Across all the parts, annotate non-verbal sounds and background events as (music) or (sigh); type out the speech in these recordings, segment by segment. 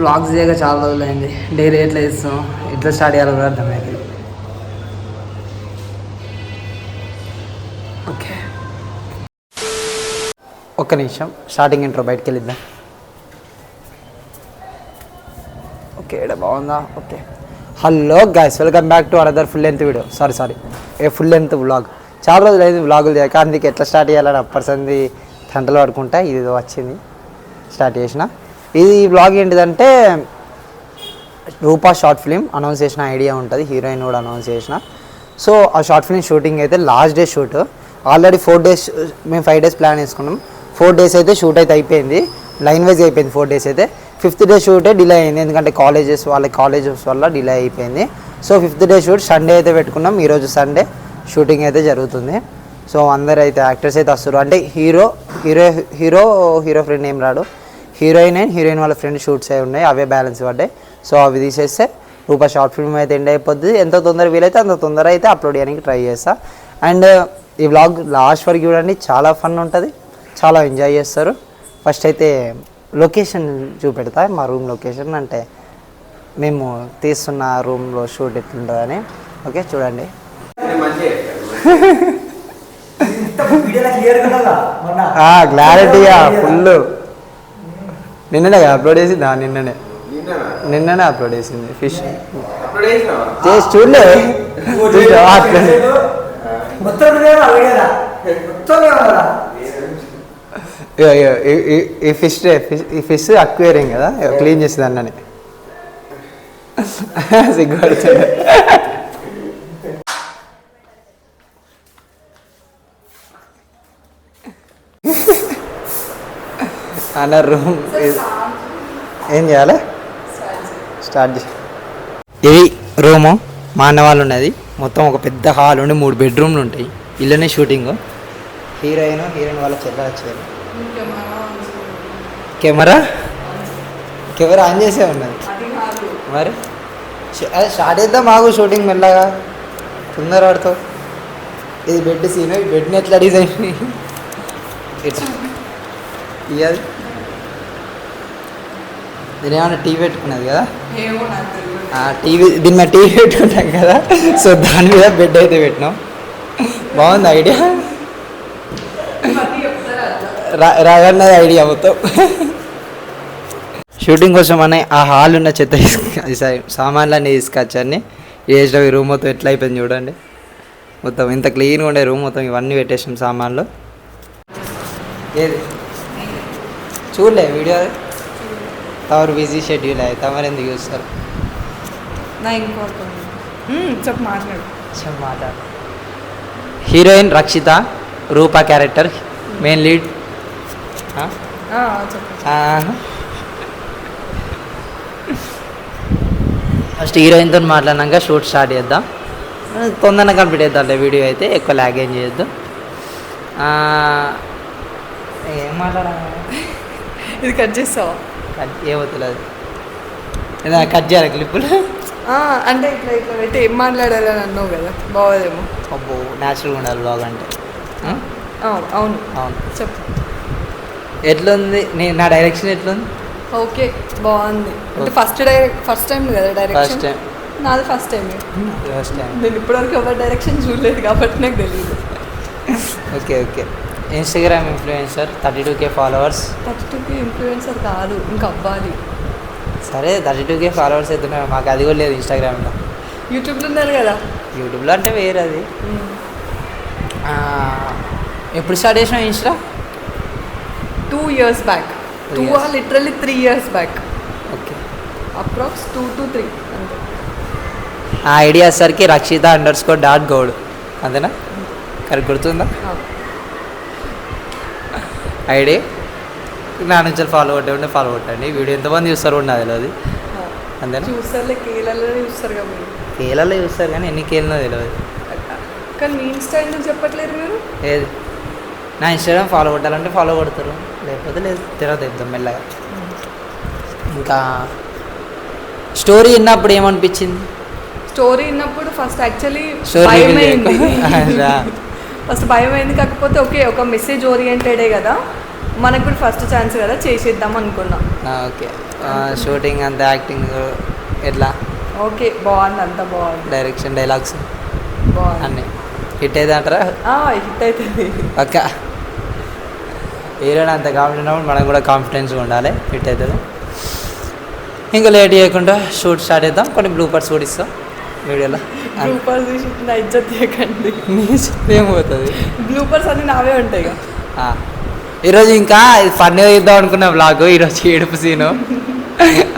Blogs చేయగా చాలా రోజులైంది. డైలీ ఎట్లా ఇస్తాం ఎట్లా స్టార్ట్ చేయాలో కూడా అర్థమైంది. ఓకే ఒక్క నిమిషం. స్టార్టింగ్ ఇంట్రో బయటకు వెళ్ళిద్దాం. ఓకే ఇక్కడ బాగుందా? Okay hello guys welcome back to another full length video sorry sorry a full length vlog చాలా రోజులు అయింది వ్లాగులు చేయక అందుకే ఎట్లా స్టార్ట్ చేయాలని అప్పర్సంది గంటలు పడుకుంటా ఇది వచ్చింది. స్టార్ట్ చేసిన. ఇది బ్లాగ్ ఏంటిదంటే రూపా షార్ట్ ఫిలిం అనౌన్స్ చేసిన ఐడియా ఉంటుంది హీరోయిన్ కూడా అనౌన్స్ చేసిన. సో ఆ షార్ట్ ఫిలిం షూటింగ్ అయితే last day shoot. Already four days మేము ఫైవ్ డేస్ ప్లాన్ వేసుకున్నాం ఫోర్ డేస్ అయితే షూట్ అయితే అయిపోయింది. లైన్ వైజ్ అయిపోయింది ఫోర్ డేస్ అయితే. ఫిఫ్త్ డే షూటే డిలే అయింది. ఎందుకంటే కాలేజెస్ వాళ్ళ కాలేజెస్ వల్ల డిలే అయిపోయింది. So fifth day shoot Sunday అయితే పెట్టుకున్నాం. ఈరోజు సండే షూటింగ్ అయితే జరుగుతుంది. సో అందరు అయితే యాక్టర్స్ అయితే వస్తారు అంటే hero hero hero hero friend ఏం రాడు. హీరోయిన్ అండ్ హీరోయిన్ వాళ్ళ ఫ్రెండ్ షూట్స్ అయి ఉన్నాయి. అవే బ్యాలెన్స్ పడ్డాయి. సో అవి తీసేస్తే రూపా షార్ట్ ఫిల్మ్ అయితే ఎండ్ అయిపోద్ది. ఎంత తొందర వీలైతే అంత తొందర అయితే అప్లోడ్ చేయడానికి ట్రై చేస్తా. అండ్ ఈ వ్లాగ్ లాస్ట్ వరకు చూడండి. చాలా ఫన్ ఉంటుంది. చాలా ఎంజాయ్ చేస్తారు. ఫస్ట్ అయితే లొకేషన్ చూపెడతా. మా రూమ్ లొకేషన్ అంటే మేము తీస్తున్న రూమ్లో షూట్ ఎట్లుంటుందని. ఓకే చూడండి. (laughs) (laughs) క్లారిటీగా ఫుల్ నిన్ననే అప్లోడ్ చేసింది? నిన్ననే. నిన్ననే? అప్లోడ్ చేసింది ఫిష్ చేసి చూడలే. చూసావా? అట్లనే. ఇగో, ఇగో, ఈ- ఫిష్ ఈ ఫిష్ అక్వేరింగ్ కదా? క్లీన్ చేసింది అన్నని (laughs) (laughs) సిగ్గుపడుతుంది అన్న రూమ్ ఏం చేయాలి? స్టార్ట్ చేసి ఇది రూము మా అన్న వాళ్ళు ఉన్నది. మొత్తం ఒక పెద్ద హాల్ ఉండి మూడు బెడ్రూమ్లు ఉంటాయి. ఇల్లనే షూటింగ్ హీరోయిన్ హీరోయిన్ వాళ్ళ చెల్ల వచ్చారు కెమెరా? కెమెరా ఆన్ చేసే ఉన్నది. మరి? అదే స్టార్ట్ చేద్దాం మాకు షూటింగ్ మెల్లగా. తొందర పడుతావు ఇది బెడ్ సీన్ బెడ్ని ఎట్లా డిజైన్ ఇయ్యాలి. నేను ఏమన్నా టీవీ పెట్టుకున్నది కదా? టీవీ దీని మీద టీవీ పెట్టుకుంటాం కదా. సో దాని మీద బెడ్ అయితే పెట్టినాం. బాగుంది ఐడియా రాగన్నది ఐడియా మొత్తం. షూటింగ్ కోసం అని ఆ హాల్ ఉన్న చెత్త సామాన్లన్నీ తీసుకొచ్చాన్ని ఏజ్లో రూమ్ మొత్తం ఎట్లా అయిపోయింది చూడండి. మొత్తం ఇంత క్లీన్గా ఉండే రూమ్ మొత్తం ఇవన్నీ పెట్టేసాం సామాన్లు. ఏది? చూడలే వీడియో. తమరు బిజీ షెడ్యూల్ అయ్యి తమరు ఎందుకు చూస్తారు? నా చెప్పు మాట్లాడు. కొంచెం మాట్లాడు. Heroine Rakshita Rupa character main lead. చెప్పు. ఫస్ట్ హీరోయిన్తో మాట్లాడినాక షూట్ స్టార్ట్ చేద్దాం. తొందరగా కంప్లీట్ చేద్దాంలే వీడియో అయితే ఎక్కువ ల్యాగ్ ఏం చేయొద్దు. ఏం మాట్లాడాలి? ఇది కట్ చేస్తావా? కట్ ఏమవుతులేదు ఏదైనా కట్ చేయాలి క్లిప్పులు. అంటే ఇట్లా ఇట్లా పెట్టి ఏం మాట్లాడాలని అన్నావు కదా బాగోదేమో. అబ్బో న్యాచురల్గా ఉండాలి బ్లాగ్ అంటే? అవును అవును. చెప్పు. ఎట్లుంది? నేను నా డైరెక్షన్ ఎట్లుంది? ఓకే బాగుంది. అంటే. ఫస్ట్ డైరెక్ట్ ఫస్ట్ టైం కదా ఫస్ట్ డైరెక్షన్ టైం నాది ఫస్ట్ టైం ఫస్ట్ టైం నేను ఇప్పటివరకు ఎవరి డైరెక్షన్ చూడలేదు కాబట్టి నాకు తెలియదు (laughs) okay okay. Instagram influencer thirty two K followers thirty టూకి ఇన్ఫ్లుయెన్సర్ కాదు ఇంకా అవ్వాలి. సరే థర్టీ టూ కే ఫాలోవర్స్ అవుతున్నారు మాకు అది కూడా లేదు ఇన్స్టాగ్రామ్లో యూట్యూబ్లో ఉన్నారు కదా? యూట్యూబ్లో అంటే వేరే అది. ఎప్పుడు స్టార్ట్ చేసినావు insta two years back two years. Literally three years back okay approx two to three అంతే. ఆ ఐడియా సరికి Rakshitha underscore dot Goud. అంతేనా? కరెక్ట్ గుర్తుందా. ఐడి. నా నుంచి ఫాలో కొట్టే ఉంటే ఫాలో కొట్టండి. వీడియో ఎంతమంది చూస్తారు కూడా నాకు తెలియదు. అంతేనా? చూస్తారులే కేలలో చూస్తారు కేలలో చూస్తారు కానీ ఎన్ని కేలలో తెలియదు కానీ మీ ఇన్స్టా మీరు? ఏది? నా ఇన్స్టాగ్రామ్ ఫాలో కొట్టాలంటే ఫాలో కొడతారు. లేకపోతే లేదు తర్వాత చెప్తాం మెల్లగా. ఇంకా స్టోరీ విన్నప్పుడు ఏమనిపించింది? స్టోరీ విన్నప్పుడు ఫస్ట్ యాక్చువల్లీ Story (laughs) ఫస్ట్ భయం అయింది కాకపోతే ఓకే ఒక మెసేజ్ ఓరియంటెడే కదా. మనకు కూడా ఫస్ట్ ఛాన్స్ కదా చేసేద్దాం అనుకున్నాం. ఓకే. షూటింగ్ అంత యాక్టింగ్ ఎట్లా? ఓకే బాగుంది అంతా బాగుంది. డైరెక్షన్ డైలాగ్స్ బాగుంది. అన్నీ. హిట్ అయితే అంటారా హిట్ అవుతుంది పక్క హీరోని అంత కాన్ఫిడెంట్ ఉన్నప్పుడు మనకు కూడా కాన్ఫిడెన్స్గా ఉండాలి. హిట్ అవుతుంది. ఇంకా లేట్ చేయకుండా షూట్ స్టార్ట్ చేద్దాం. కొన్ని బ్లూ పర్స్ కూడా ఇస్తాం. వీడియోలో బ్లూపర్స్ చూసి నా ఇజ్జత్ తీయకండి. ఏమవుతుంది బ్లూపర్స్ అన్ని నావే ఉంటాయి ఇక. ఈరోజు ఇంకా ఫన్ ఇద్దాం అనుకున్న బ్లాగ్ ఈరోజు ఏడుపు సీను.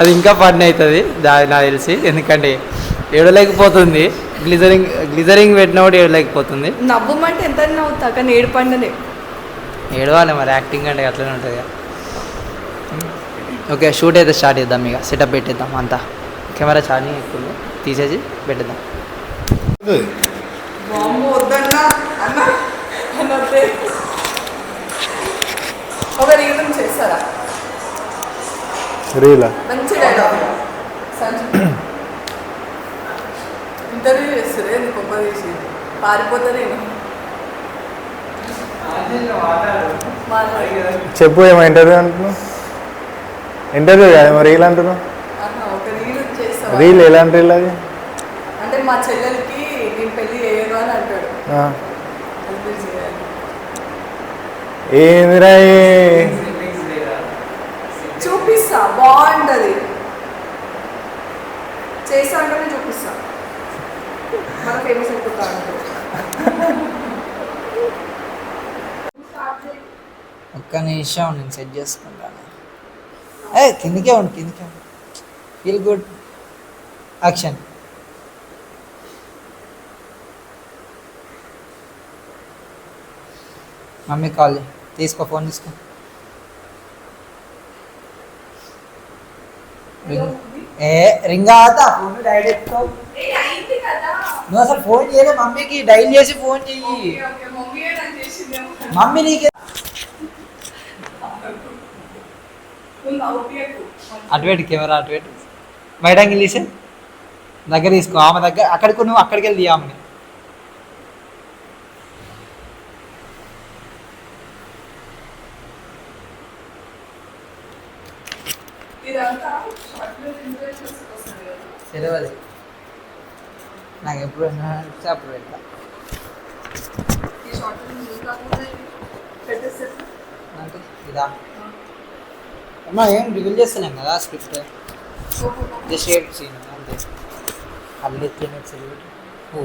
అది ఇంకా ఫన్ అవుతుంది దాని నాకు తెలిసి. ఎందుకంటే ఏడలేకపోతుంది గ్లిజరింగ్ గ్లిజరింగ్ పెట్టినప్పుడు ఏడలేకపోతుంది నవ్వమంటే ఎంత నవ్వుతా కానీ ఏడుపండనే. ఏడవాలి మరి యాక్టింగ్ అంటే అట్లనే ఉంటుంది ఓకే షూట్ అయితే స్టార్ట్ చేద్దాం ఇక సెటప్ పెట్టేద్దాం అంతా. కెమెరా ఛార్జింగ్ ఎక్కువ. తీసేసి పెట్టేద్దాం. బాంబు వద్దన్నా. అన్న అనొద్దే ఒక రీజన్ చేస్తారా? రీలా? మంచి డైలాగ్ సంజయ్ ఇంటర్వ్యూ చేస్తారు ఎందుకు గొప్ప చేసి? పారిపోతా నేను మాట్లాడు. చెప్పు ఏమో ఇంటర్వ్యూ అంటున్నావు. ఇంటర్వ్యూ కాదు మరి రీల్ అంటున్నావు ఆహా, ఒక రీల్ చేస్తావా? రీల్ ఎలాంటి రీల్ అది? అంటే మా చెల్లెలకి నేను పెళ్ళి చేయను అని అంటాడు. ఏందిరా చూపిస్తా బాగుంటది. చేస్తా అంటే చూపిస్తా. మన ఫేమస్ అయిపోతా ఒక్క నిమిషం నేను సెట్ చేసుకుంటాను. ఏ కిందికే ఉండు కిందికే ఉండు. Feel good action mummy call. తీసుకో ఫోన్ తీసుకో రింగ్ ఏ రింగ్ అవుతా ఫోన్ డైరెక్ట్ నువ్వు అసలు ఫోన్ చేయలే మమ్మీకి డైల్ చేసి ఫోన్ చెయ్యి. మమ్మీ నీకే అటువైపు కెమెరా అటువైపు బయట తీసే దగ్గర తీసుకో. ఆమె దగ్గర అక్కడికి నువ్వు అక్కడికి వెళ్ళి ఆమెని. తెలియదు నాకు ఎప్పుడు అనిపిస్తే అప్పుడు వెళ్తా. అంటే ఇదా? అమ్మా ఏం రివీల్ చేస్తున్నాం కదా స్క్రిప్ట్ జస్ట్ సీన్ అంతే. అల్లు తినచ్చు ఓ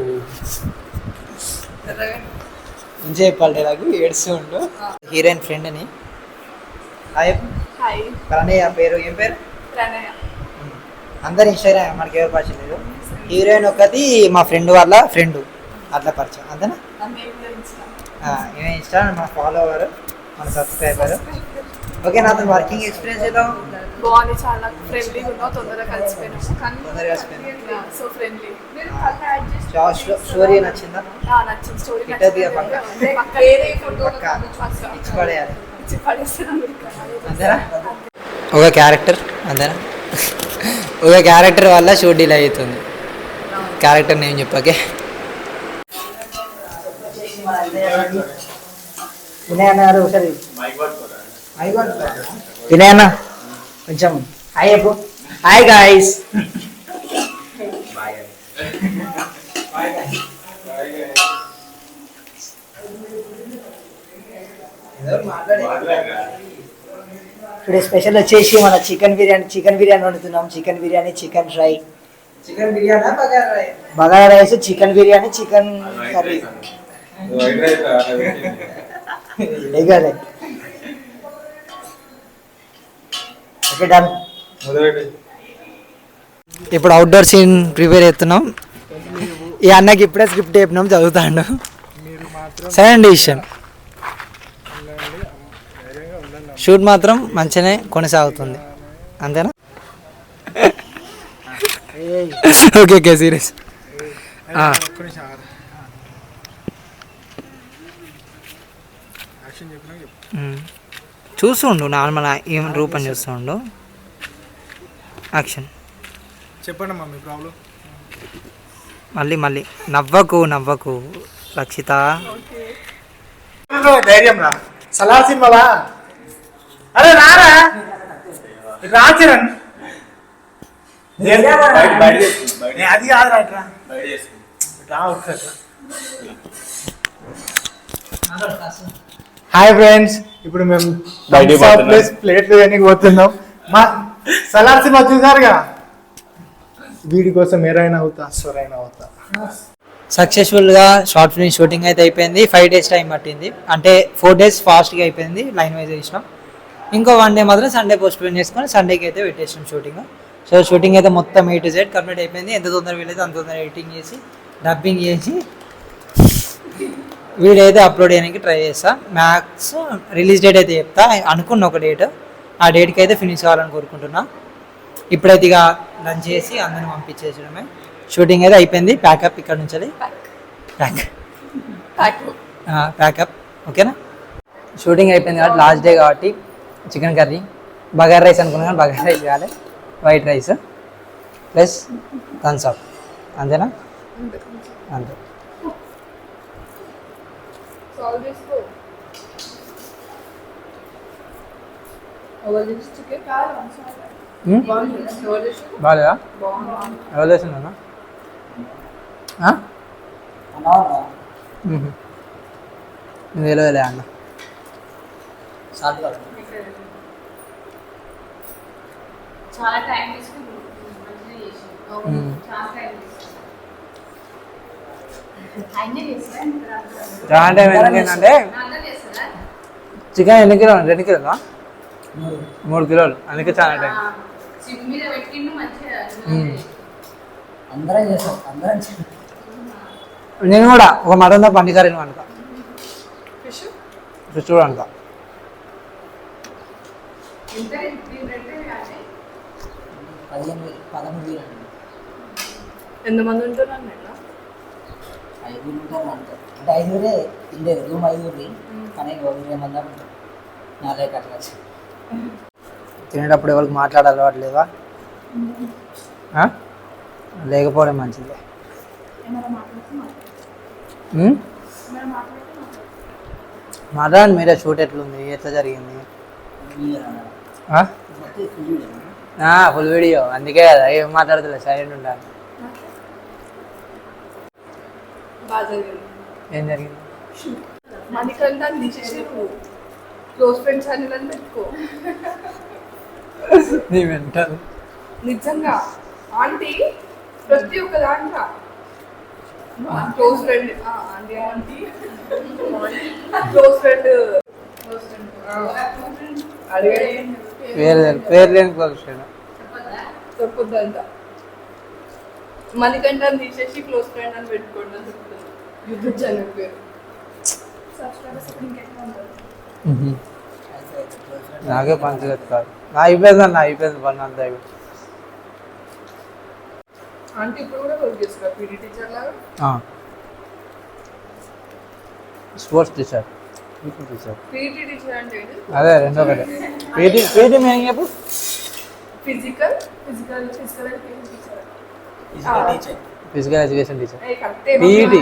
మంచిగా చెప్పాలి ఏడుస్తూ ఉండు. హీరోయిన్ ఫ్రెండ్ అని హాయ్ హాయ్. ప్రణయ్ పేరు ఏం పేరు? ప్రణయ. అందరు ఇన్స్టాగ్రామ్ మనకి ఎవరు పరిచయం లేదు హీరోయిన్ ఒకటి మా ఫ్రెండ్ వాళ్ళ ఫ్రెండ్. అట్లా పరిచయం. అంతేనా? ఆ, ఈమె ఇన్స్టా మా ఫాలోవర్ మన సబ్స్క్రైబర్ ఓకే నాతో వర్కింగ్ ఎక్స్పీరియన్స్ ఎలా ఉంది? బాగుంది చాలా ఫ్రెండ్లీగా ఉన్నావు తొందరగా కలిసిపోయినాము. కానీ. సో ఫ్రెండ్లీ స్టోరీ నచ్చిందా? నచ్చింది? (laughs) స్టోరీ ఒక క్యారెక్టర్ అంతేనా (laughs) ఒక క్యారెక్టర్ వల్ల షో డిలే అవుతుంది. క్యారెక్టర్ నేమ్ చెప్పకే. వినయ్ అన్న. కొంచెం హాయ్ చెప్పు హాయ్ గాయస్ టుడే స్పెషల్ వచ్చేసి మన chicken biryani chicken biryani వండుతున్నాం. Chicken biryani chicken fry chicken biryani bagara rice chicken biryani chicken curry లేగానే ఇప్పుడు అవుట్డోర్ సీన్ ప్రిపేర్ చేస్తున్నాం. ఈ అన్నకి ఇప్పుడే స్క్రిప్ట్ చెప్పినాం చదువుతాడు. సెకండ్ డిసిషన్ షూట్ మాత్రం మంచిగానే కొనసాగుతుంది. అంతేనా? ఓకే ఓకే సీరియస్ చూస్తుండు నార్మల్ ఏం రూపం చూస్తుండు. యాక్షన్ చెప్పండి అమ్మా మీ ప్రాబ్లం మళ్ళీ మళ్ళీ. నవ్వకు నవ్వకు. రక్షిత. ధైర్యం రా. సలార్ సినిమాలా అరే రారా? అది కాదు రాట్రా రా ఒకసారి హాయ్ ఫ్రెండ్స్. ఇప్పుడు మేము. ప్లేస్ ప్లేట్లు వేయడానికి పోతున్నాం. మా సలార్ సినిమా చూసారుగా? వీడి కోసం ఏరైనా అవుతా అశ్వరైనా అవుతా. సక్సెస్ఫుల్గా షార్ట్ ఫిల్మ్ షూటింగ్ అయితే అయిపోయింది. ఫైవ్ డేస్ టైం పట్టింది. అంటే ఫోర్ డేస్ ఫాస్ట్గా అయిపోయింది లైన్ వైజ్ చేసినాం. ఇంకో వన్ డే మాత్రం సండే పోస్ట్ పోన్ చేసుకొని సండేకి అయితే పెట్టేసినాం షూటింగ్ సో షూటింగ్ అయితే మొత్తం ఏ టు జెడ్ కంప్లీట్ అయిపోయింది. ఎంత తొందర వీలైతే అంత తొందర ఎడిటింగ్ చేసి డబ్బింగ్ చేసి వీడియో అయితే అప్లోడ్ చేయడానికి ట్రై చేస్తా. మ్యాక్స్ రిలీజ్ డేట్ అయితే చెప్తా. అనుకున్న ఒక డేట్ ఆ డేట్కి అయితే ఫినిష్ కావాలని కోరుకుంటున్నా. ఇప్పుడైతే ఇక లంచ్ చేసి అందరిని పంపించేసడమే షూటింగ్ అయితే అయిపోయింది. ప్యాకప్ ఇక్కడ నుంచి ప్యాక్ ప్యాక్ ప్యాకప్ ఓకేనా షూటింగ్ అయిపోయింది కాబట్టి లాస్ట్ డే కాబట్టి చికెన్ కర్రీ బగార్ రైస్ అనుకున్నాను కానీ బగార్ రైస్ కావాలి white rice plus Thums Up అంతేనా? అంతే. సాల్వ్ చేసుకో Hmm? బాగుంది ఎవరు చేసి బాగాలేదా బాగుంది ఎవరు చేసిందన్నా నువ్వు తెలియలే అన్న. చాలా టైం తీసుకుని మంచిగా చేసాం. మ్మ్. చాలా టైం తీసుకుని ఆయనే చేస్తారా చాలా టైం ఎందుకంటే అందరూ చేస్తారా చికెన్ ఎన్ని కిలోలు? రెండు కిలోలా? మూడు కిలోలు. అందుకే చాలా టైం. నేను కూడా ఒక మటన్తో పండి కర్రీని వండుతా. ఫిష్? ఫిష్ కూడా ఎంతమంది ఉంటున్నారు నేను ఐదుగురు ఉంటారు. అంతే అంటే ఐదుగురే ఉండేది రూమ్ ఐదుగురి కానీ ఇరవై మంది ఉంటారు నాలుగే కట్టవచ్చు తినేటప్పుడు ఎవరికి మాట్లాడే అలవాటు లేవా ఆ? లేకపోవడం మంచిది? మాట్లాడండి మీరే షూట్ ఎట్లుంది? ఎట్లా జరిగింది? Full video. అందుకే కదా ఏం మాట్లాడతలే సైలెంట్ ఉంటాను బాగా జరిగింది. ఏం జరిగింది? మనకంతా తీసేసి క్లోజ్ ఫ్రెండ్స్ అని పెట్టుకో. నీ నిజంగా. ఆంటీ ప్రతి ఒక్క దాంట్లో. Close friend aunty aunty. Close friend అడిగండి పేరు లేని క్లోజ్ ఫ్రెండ్ మనకంటే తీసేసి క్లోజ్ ఫ్రెండ్ అని పెట్టుకోండి అని చెప్తుంది యుద్ధ జనం పేరు నాకే పంచలేదు కాదు. నా అయిపోయింది అన్న అయిపోయింది పని అంతా అయిపోయింది. ఆంటీ ఇప్పుడు కూడా వర్క్ చేస్తున్నారు పీడీ టీచర్ లాగా? Sports teacher teacher PT teacher అంటే ఏంటి? అదే రెండో ఒకటి పీటీ పీటీ మేము చెప్పు physical physical physical teacher physical education teacher PET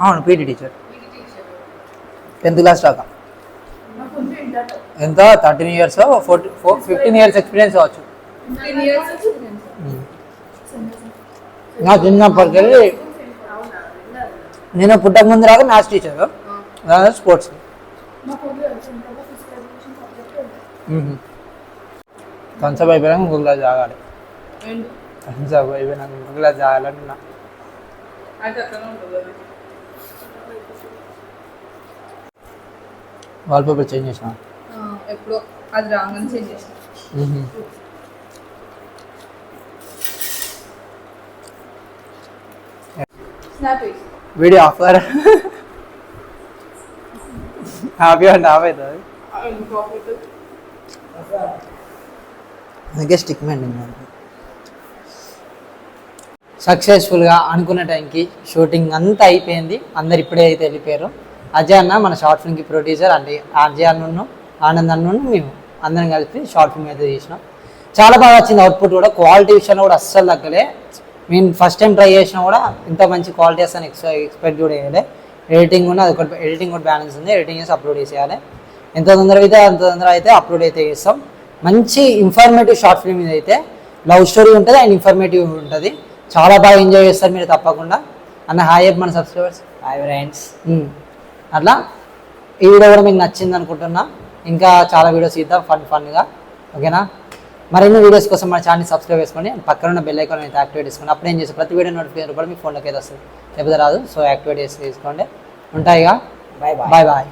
అవును పీటీ టీచర్ టెన్త్ క్లాస్ దాకా. ఎంత? Thirteen years forty four fifteen years experience అవ్వచ్చు నా చిన్నప్పటికెళ్ళి నేను పుట్టక ముందు రాక మ్యాథ్స్ టీచర్ స్పోర్ట్స్ కన్సప్ అయిపోయాక ఇంకొక క్లాస్ కన్సప్ అయిపోయినాక అట్లనే ఉంటుంది అది వాల్పేపర్ చేంజ్ చేసిన ఎప్పుడో అది రాగానే చేంజ్ చేసిన. వీడియో ఆఫ్ కరా హ్యాపీ అంటే ఆఫ్ అవుతుంది. అందుకే స్టిక్ మెయింటైన్ సక్సెస్ఫుల్గా అనుకున్న టైంకి షూటింగ్ అంతా అయిపోయింది. అందరు ఇప్పుడే అయితే వెళ్ళిపోయారు. అజయ్ అన్న మన షార్ట్ ఫిల్మ్కి ప్రొడ్యూసర్ అంటే అజయ్ అన్నను ఆనంద్ అన్నను మేము అందరం కలిపి షార్ట్ ఫిల్మ్ అయితే తీసినాం. చాలా బాగా వచ్చింది అవుట్పుట్ కూడా. క్వాలిటీ విషయంలో కూడా అస్సలు తగ్గలే. మేము ఫస్ట్ టైం ట్రై చేసినా కూడా ఇంత మంచి క్వాలిటీ వస్తాను ఎక్స్ ఎక్స్పెక్ట్ కూడా చేయలే. ఎడిటింగ్ కూడా అది ఒకటి ఎడిటింగ్ కూడా బ్యాలెన్స్ ఉంది. ఎడిటింగ్ చేసి అప్లోడ్ చేసేయాలి. ఎంత తొందరగా అయితే అంత తొందరగా అయితే అప్లోడ్ అయితే చేస్తాం. మంచి ఇన్ఫర్మేటివ్ షార్ట్ ఫిల్మ్ ఇది అయితే లవ్ స్టోరీ ఉంటుంది అండ్ ఇన్ఫర్మేటివ్ ఉంటుంది. చాలా బాగా ఎంజాయ్ చేస్తారు మీరు తప్పకుండా. అన్న హాయ్ మన సబ్స్క్రైబర్స్ హాయ్ ఫ్రెండ్స్. అట్లా ఈ వీడియో కూడా మీకు నచ్చింది అనుకుంటున్నా. ఇంకా చాలా వీడియోస్ ఇద్దాం ఫన్ ఫన్గా ఓకేనా మరిన్ని వీడియోస్ కోసం మన ఛానల్ సబ్స్క్రైబ్ చేసుకోండి. పక్కన ఉన్న బెల్ ఐకాన్ అయితే యాక్టివేట్ చేసుకోండి. అప్పుడు ఏం చేస్తే? ప్రతి వీడియో నోటిఫికేషన్ కూడా మీ ఫోన్లోకి అయితే వస్తుంది. లేకపోతే రాదు. సో యాక్టివేట్ చేసి తీసుకోండి. ఉంటాయిగా? Bye bye bye bye